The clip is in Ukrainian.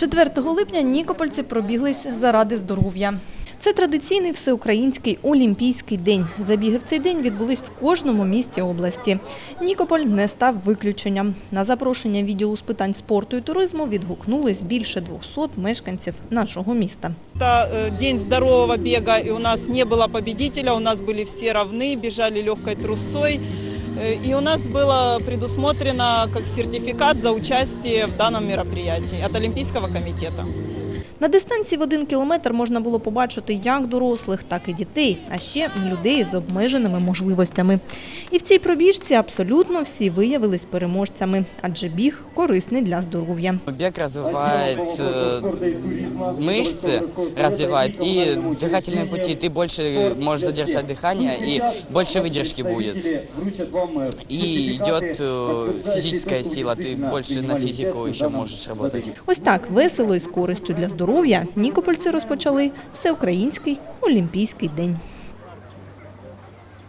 4 липня нікопольці пробіглись заради здоров'я. Це традиційний всеукраїнський олімпійський день. Забіги в цей день відбулись в кожному місті області. Нікополь не став виключенням. На запрошення відділу з питань спорту і туризму відгукнулись більше 200 мешканців нашого міста. Это э, день здорового бега, и у нас не было победителя, у нас были все равны, бежали легкой трусой. Э, И у нас было предусмотрено как сертификат за участие в данном мероприятии от Олимпийского комитета. На дистанції в один кілометр можна було побачити як дорослих, так і дітей, а ще людей з обмеженими можливостями. І в цій пробіжці абсолютно всі виявились переможцями, адже біг корисний для здоров'я. Бег развивает э, мышцы, развивает и дыхательные пути. Ты больше можешь задержать дыхание и больше выдержки будет. И идет э, физическая сила, ты больше на физику еще можешь работать. Ось так весело і з користю для здоров'я нікопольці розпочали всеукраїнський олімпійський день.